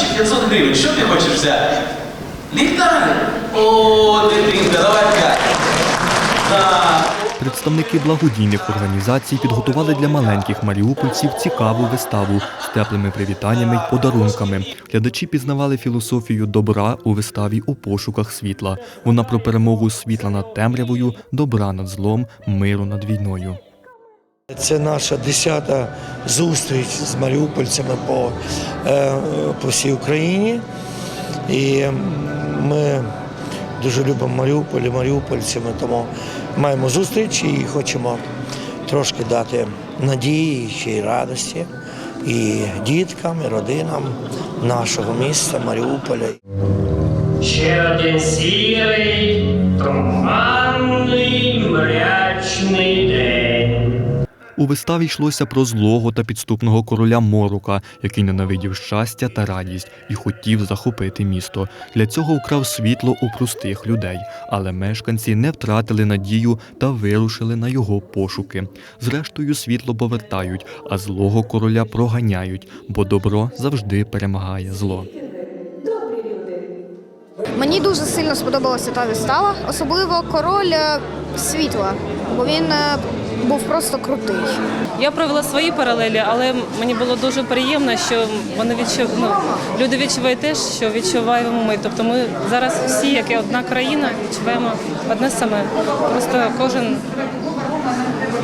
чи 500 гривень. Що ти хочеш взяти? Ліхтарик? О, дитинка, давай п'ять. Представники благодійних організацій підготували для маленьких маріупольців цікаву виставу з теплими привітаннями й подарунками. Глядачі пізнавали філософію добра у виставі у пошуках світла. Вона про перемогу світла над темрявою, добра над злом, миру над війною. Це наша десята зустріч з маріупольцями по, е, по всій Україні. І ми дуже любимо Маріуполь і маріупольцями, тому маємо зустріч і хочемо трошки дати надії, ще й радості і діткам, і родинам нашого міста Маріуполя. Ще один сірий, туманний, мрячний день. У виставі йшлося про злого та підступного короля Морука, який ненавидів щастя та радість і хотів захопити місто. Для цього вкрав світло у простих людей, але мешканці не втратили надію та вирушили на його пошуки. Зрештою, світло повертають, а злого короля проганяють, бо добро завжди перемагає зло. Мені дуже сильно сподобалася та вистава, особливо король е, світла, бо він е, був просто крутий. Я провела свої паралелі, але мені було дуже приємно, що вони відчув... ну, люди відчувають те, що відчуваємо ми. Тобто ми зараз всі, як і одна країна, відчуваємо одне саме. Просто кожен.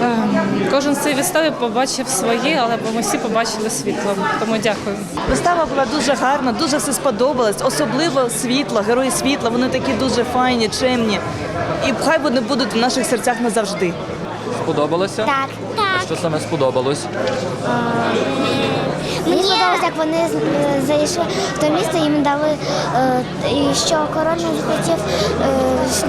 ем, Кожен з цієї вистави побачив своє, але ми всі побачили світло. Тому дякую. Вистава була дуже гарна, дуже все сподобалось, особливо світла, герої світла. Вони такі дуже файні, чемні. І хай вони будуть в наших серцях назавжди. Сподобалося? Так, А що саме сподобалось? Мені сподобалось, як вони е, зайшли в те місто, їм дали, е, і що король не захотів е,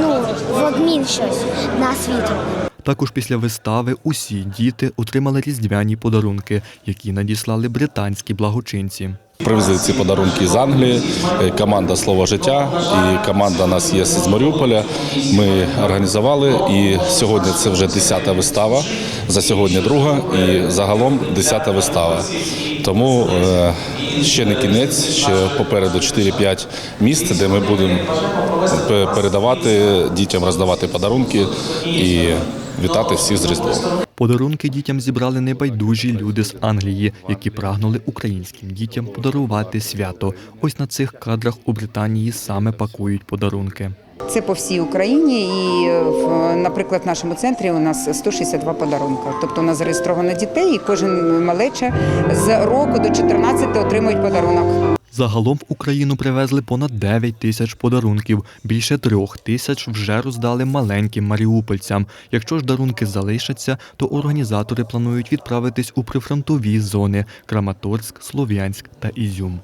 ну, в обмін щось на світло. Також після вистави усі діти отримали різдвяні подарунки, які надіслали британські благочинці. Привезли ці подарунки з Англії. е, Команда Слово життя і команда нас є з Маріуполя. Ми організували і сьогодні це вже 10-та вистава. За сьогодні друга і загалом 10-та вистава. Тому е, ще не кінець, ще попереду 4-5 місць, де ми будемо передавати дітям, роздавати подарунки і вітати всіх з Різдвом. Подарунки дітям зібрали небайдужі люди з Англії, які прагнули українським дітям подарувати свято. Ось на цих кадрах у Британії саме пакують подарунки. Це по всій Україні, і в, наприклад, в нашому центрі у нас 162 подарунки. Тобто у нас зареєстровано дітей, і кожен малеча з року до 14 отримують подарунок. Загалом в Україну привезли понад 9 тисяч подарунків. Більше трьох тисяч вже роздали маленьким маріупольцям. Якщо ж дарунки залишаться, то організатори планують відправитись у прифронтові зони Краматорськ, Слов'янськ та Ізюм.